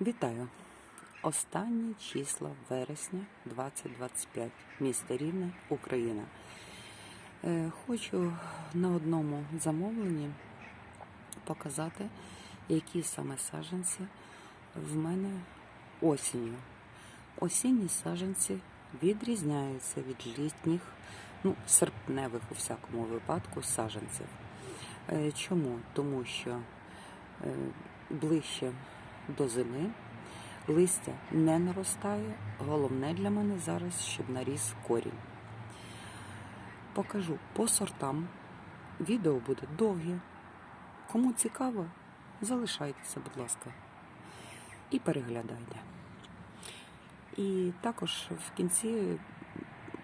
Вітаю! Останні числа вересня 2025. Місто Рівне, Україна. Е, Хочу на одному замовленні показати, які саме саджанці в мене осінню. Осінні саджанці відрізняються від літніх, ну, серпневих у всякому випадку саджанців. Е, Чому? Тому що е, ближче до зими листя не наростає. Головне для мене зараз, щоб наріс корінь. Покажу по сортам. Відео буде довге. Кому цікаво, залишайтеся, будь ласка, і переглядайте. І також в кінці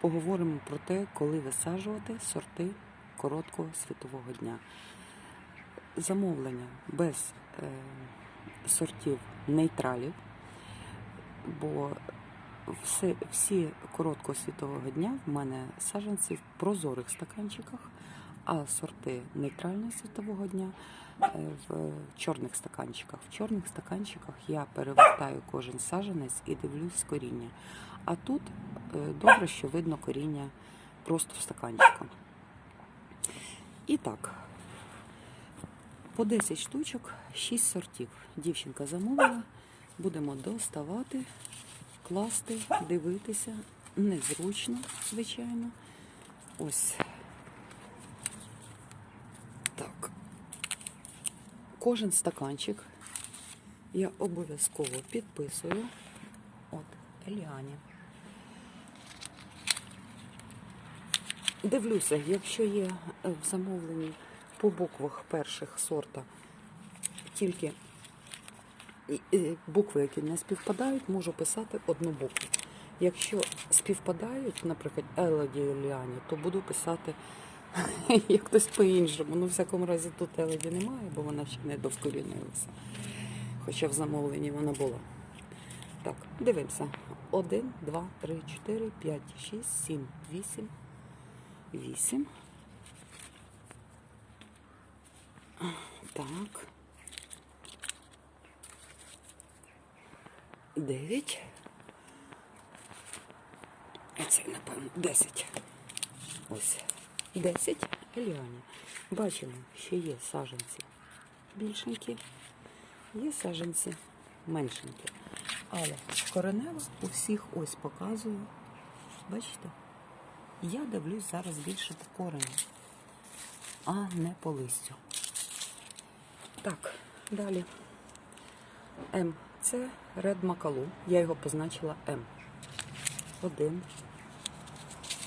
поговоримо про те, коли висаджувати сорти короткого світового дня. Замовлення без е, сортів нейтралів, бо всі короткого світового дня в мене саджанці в прозорих стаканчиках, а сорти нейтрального світового дня е, в чорних стаканчиках. В чорних стаканчиках я перевертаю кожен саджанець і дивлюсь коріння. А тут е, добре, що видно коріння просто в стаканчику. І так, по 10 штучок, 6 сортів. Дівчинка замовила. Будемо доставати, класти, дивитися. Незручно, звичайно. Ось. Так. Кожен стаканчик я обов'язково підписую. От, Еліані. Дивлюся, якщо є е, в замовленні по буквах перших сорта тільки букви, які не співпадають, можу писати одну букву. Якщо співпадають, наприклад, Елоді Ліані, то буду писати якось по-іншому. Ну, в всякому разі, тут Елоді немає, бо вона ще не довкорінилася. Хоча в замовленні вона була. Так, дивимося. Один, два, три, чотири, п'ять, шість, сім, вісім, вісім. Так. Дев'ять. А це, напевно, десять. Ось. Десять еліані. Бачимо, що є саженці більшенькі, є саженці меншенькі. Але коренева у всіх ось показую. Бачите? Я дивлюсь зараз більше по кореню, а не по листю. Так, далі. М. Це Ред Макалу. Я його позначила М. Один.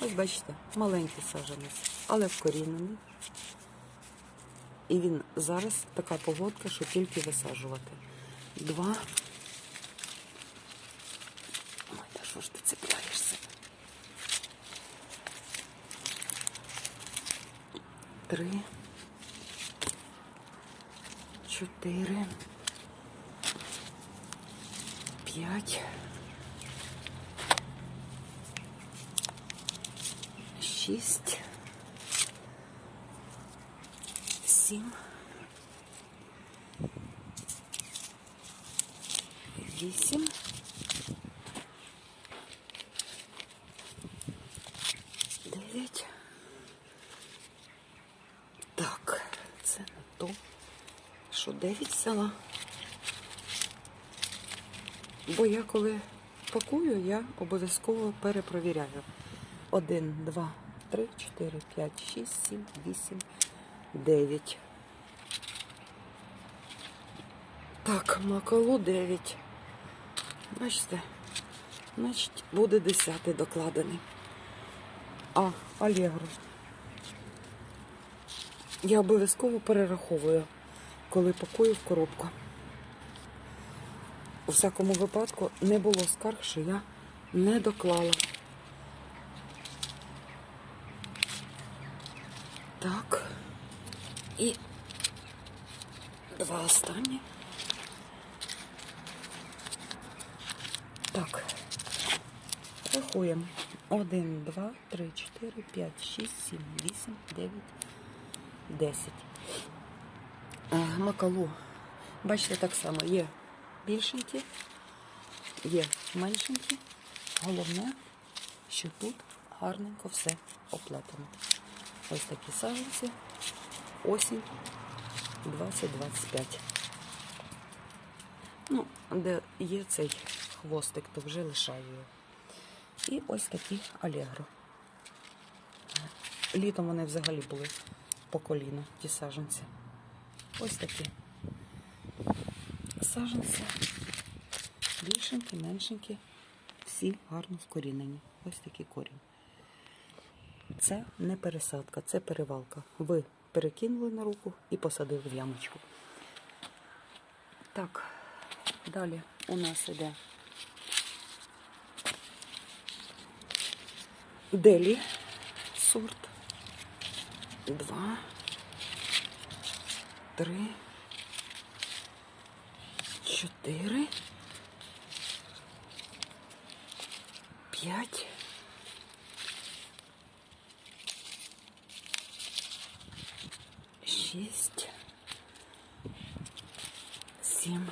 Ось бачите, маленький саджанець, але вкорінений. І він зараз така погодка, що тільки висаджувати. Два. Ой, та що ж ти цепляєшся? Три. Чотири. П'ять. Шість. Сім. Вісім. Дев'ять. Так, це не то. Взяла? Бо я коли пакую, я обов'язково перепровіряю. Один, два, три, чотири, п'ять, шість, сім, вісім, дев'ять. Так, макалу дев'ять. Бачите? Значить, буде десятий докладений. А, Алегро. Я обов'язково перераховую, коли пакую в коробку. У всякому випадку не було скарг, що я не доклала. Так. І два останні. Так, рахуємо. 1, 2, 3, 4, 5, 6, 7, 8, 9, 10. Макалу. Бачите, так само є більшенькі, є меншенькі. Головне, що тут гарненько все оплетено. Ось такі саженці. Осінь 2025. Ну, де є цей хвостик, то вже лишаю його. І ось такі алегро. Літом вони взагалі були по коліна, ті саженці. Ось такі саженці. Більшенькі, меншенькі, всі гарно вкорінені. Ось такий корінь. Це не пересадка, це перевалка. Ви перекинули на руку і посадили в ямочку. Так, далі у нас іде Делі сорт. Два, три, чотири, п'ять. Шість, сім,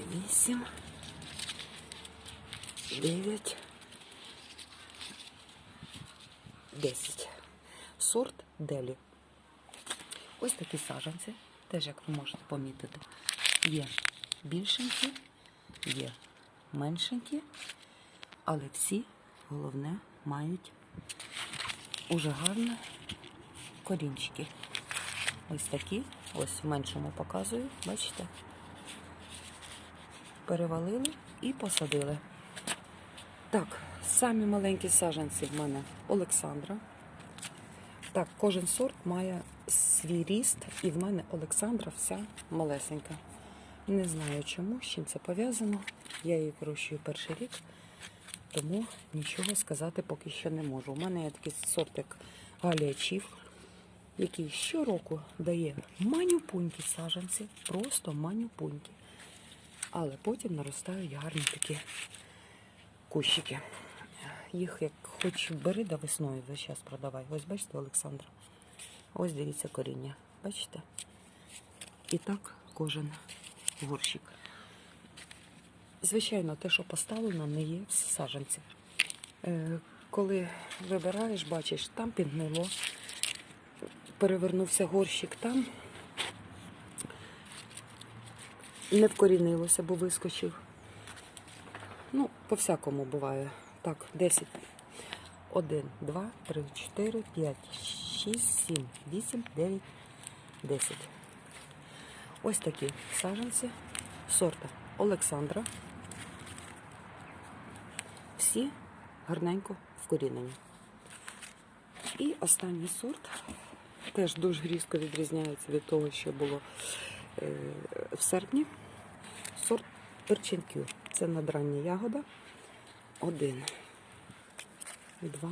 вісім, дев'ять, десять. Сорт Делі. Ось такі саджанці, теж як ви можете помітити. Є більшенькі, є меншенькі, але всі, головне, мають уже гарні корінчики. Ось такі, ось в меншому показую, бачите? Перевалили і посадили. Так, самі маленькі саджанці в мене Олександра. Так, кожен сорт має свій ріст, і в мене Олександра вся малесенька. Не знаю чому, з чим це пов'язано. Я її вирощую перший рік, тому нічого сказати поки що не можу. У мене є такий сорт, як Галія Чіф, який щороку дає манюпунькі саджанці, просто манюпунькі. Але потім наростають гарні такі кущики. Їх як хоч бери да весною весь час продавай. Ось бачите, Олександра. Ось дивіться коріння. Бачите? І так кожен горщик. Звичайно, те, що поставлено, не є в саджанці. Е, коли вибираєш, бачиш, там підгнило, перевернувся горщик там, не вкорінилося, бо вискочив. Ну, по-всякому буває. Так, 10. 1, 2, 3, 4, 5, 6, 7, 8, 9, 10. Ось такі саджанці сорта Олександра. Всі гарненько вкорінені. І останній сорт теж дуже різко відрізняється від того, що було е, в серпні. Сорт перчинкю. Це надрання ягода. Один, два,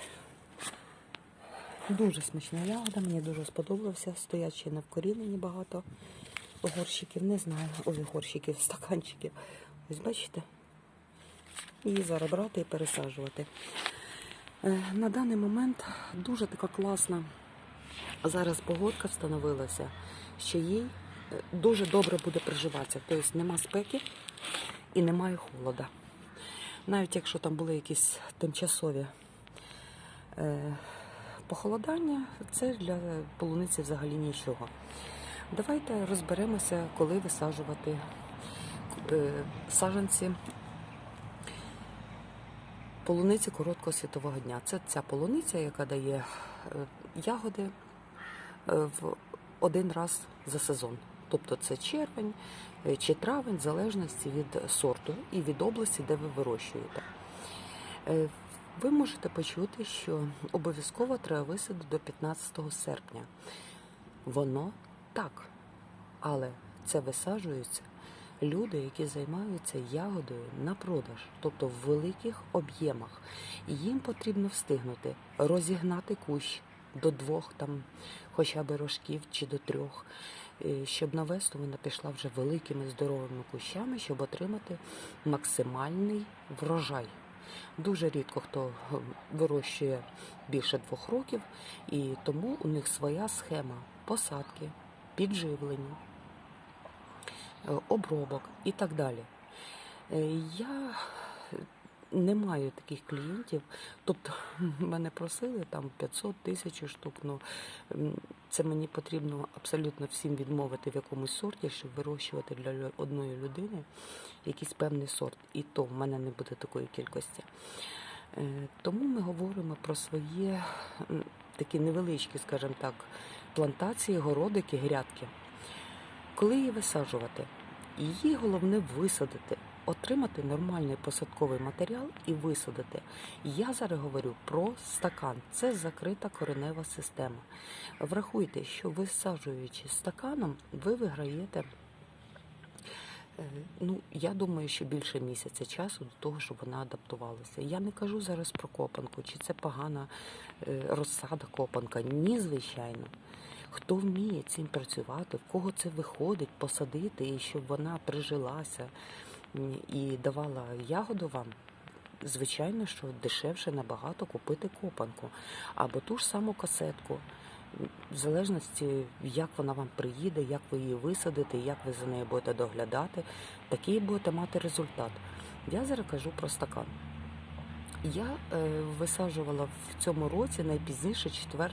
Дуже смачна ягода, мені дуже сподобався. Стоять ще не вкорінені багато горщиків, не знаю. Ой, горщиків, стаканчиків. Ось бачите? Її зараз брати і пересаджувати. Е, На даний момент дуже така класна зараз погодка встановилася, що їй е, дуже добре буде приживатися. Тобто нема спеки і немає холода. Навіть якщо там були якісь тимчасові е, похолодання, це для полуниці взагалі нічого. Давайте розберемося, коли висаджувати е, саджанці полуниці короткого світового дня. Це ця полуниця, яка дає е, ягоди е, в один раз за сезон. Тобто це червень чи травень, в залежності від сорту і від області, де ви вирощуєте. Ви можете почути, що обов'язково треба висадити до 15 серпня. Воно так, але це висаджується люди, які займаються ягодою на продаж, тобто в великих об'ємах. Їм потрібно встигнути розігнати кущ до двох, там, хоча б рожків чи до трьох, е, щоб на весну вона пішла вже великими здоровими кущами, щоб отримати максимальний врожай. Дуже рідко хто е, вирощує більше двох років, і тому у них своя схема посадки, підживлення, е, обробок і так далі. Е, Я не маю таких клієнтів. Тобто мене просили там 500 тисяч штук. Ну це мені потрібно абсолютно всім відмовити в якомусь сорті, щоб вирощувати для одної людини якийсь певний сорт. І то в мене не буде такої кількості. Е, Тому ми говоримо про свої такі невеличкі, скажімо так, плантації, городики, грядки. Коли її висаджувати? Її головне висадити, отримати нормальний посадковий матеріал і висадити. Я зараз говорю про стакан. Це закрита коренева система. Врахуйте, що висаджуючи стаканом, ви виграєте. е, Ну, я думаю, що більше місяця часу до того, щоб вона адаптувалася. Я не кажу зараз про копанку, чи це погана е, розсада копанка. Ні, звичайно. Хто вміє цим працювати, в кого це виходить, посадити, і щоб вона прижилася і давала ягоду вам, звичайно, що дешевше набагато купити копанку або ту ж саму касетку. В залежності, як вона вам приїде, як ви її висадите, як ви за нею будете доглядати, такий будете мати результат. Я зараз кажу про стакан. Я е, висаджувала в цьому році найпізніше 4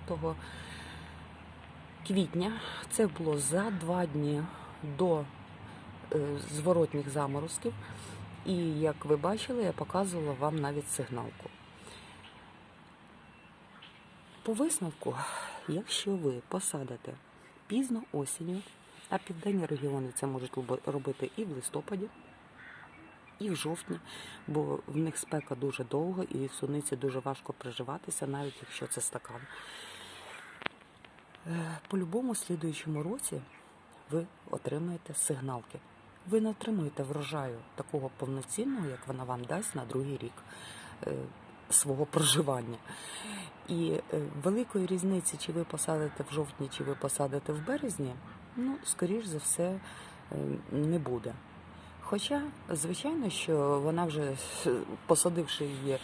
квітня. Це було за два дні до зворотніх заморозків. І як ви бачили, я показувала вам навіть сигналку. По висновку, якщо ви посадите пізно осінню, а південні регіони це можуть робити і в листопаді, і в жовтні, бо в них спека дуже довго і в суниці дуже важко приживатися, навіть якщо це стакан. Е, По любому слідуючому році ви отримаєте сигналки. Ви не отримуєте врожаю такого повноцінного, як вона вам дасть на другий рік е, свого проживання. І е, великої різниці, чи ви посадите в жовтні, чи ви посадите в березні, ну, скоріш за все, е, не буде. Хоча, звичайно, що вона вже посадивши її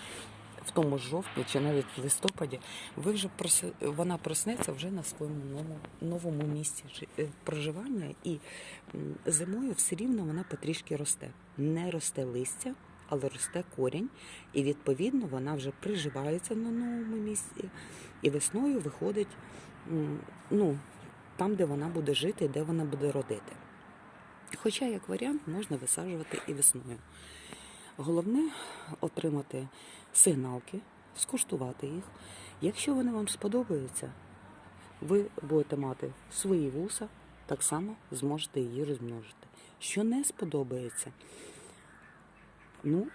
в тому ж жовтні чи навіть в листопаді, ви вже проси- вона проснеться вже на своєму новому, новому місці е, проживання, і зимою все рівно вона потрішки росте. Не росте листя, але росте корінь, і відповідно вона вже приживається на новому місці, і весною виходить ну, там, де вона буде жити, де вона буде родити. Хоча, як варіант, можна висаджувати і весною. Головне отримати сигналки, скуштувати їх. Якщо вони вам сподобаються, ви будете мати свої вуса, так само зможете її розмножити. Що не сподобається, ну,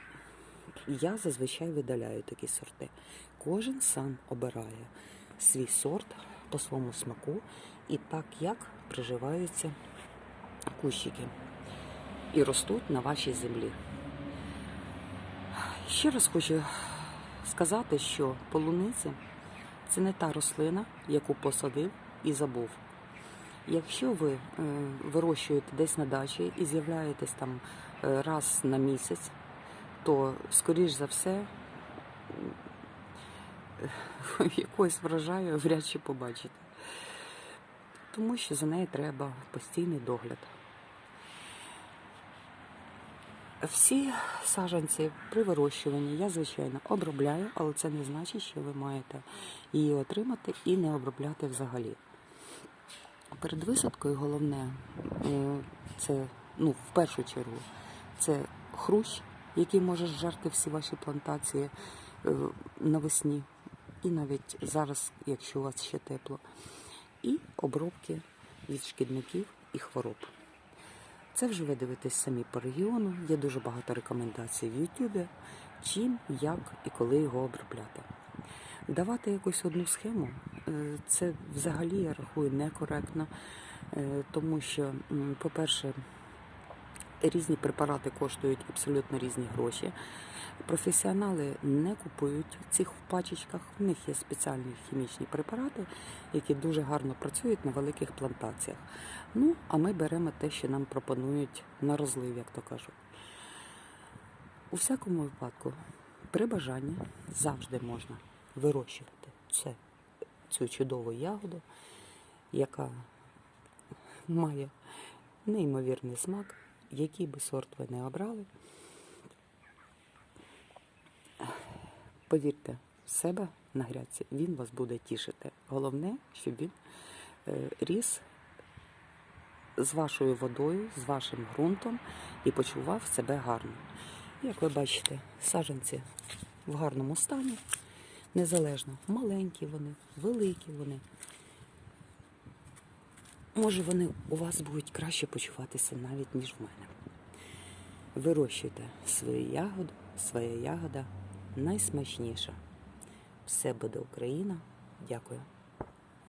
я зазвичай видаляю такі сорти. Кожен сам обирає свій сорт по своєму смаку і так, як приживаються кущики і ростуть на вашій землі. Ще раз хочу сказати, що полуниця це не та рослина, яку посадив і забув. Якщо ви е, вирощуєте десь на дачі і з'являєтесь там е, раз на місяць, то скоріш за все якогось врожаю вряд чи побачите. Тому що за нею треба постійний догляд. Всі саджанці при вирощуванні я, звичайно, обробляю, але це не значить, що ви маєте її отримати і не обробляти взагалі. Перед висадкою головне е, це, ну, в першу чергу, це хрущ, який може зжерти всі ваші плантації е, навесні, і навіть зараз, якщо у вас ще тепло, і обробки від шкідників і хвороб. Це вже ви дивитесь самі по регіону. Є дуже багато рекомендацій в Ютубі, чим, як і коли його обробляти. Давати якусь одну схему е, це взагалі я рахую некоректно, е, тому що, по-перше, Різні препарати коштують абсолютно різні гроші. Професіонали не купують цих в пачечках. В них є спеціальні хімічні препарати, які дуже гарно працюють на великих плантаціях. Ну, а ми беремо те, що нам пропонують на розлив, як то кажуть. У всякому випадку, при бажанні завжди можна вирощувати це, цю чудову ягоду, яка має неймовірний смак, який би сорт ви не обрали. Повірте, в себе на грядці він вас буде тішити. Головне, щоб він е, ріс з вашою водою, з вашим ґрунтом і почував себе гарно. Як ви бачите, саджанці в гарному стані, незалежно, маленькі вони, великі вони. Може, вони у вас будуть краще почуватися навіть, ніж в мене. Вирощуйте свою ягоду, своя ягода найсмачніша. Все буде Україна. Дякую.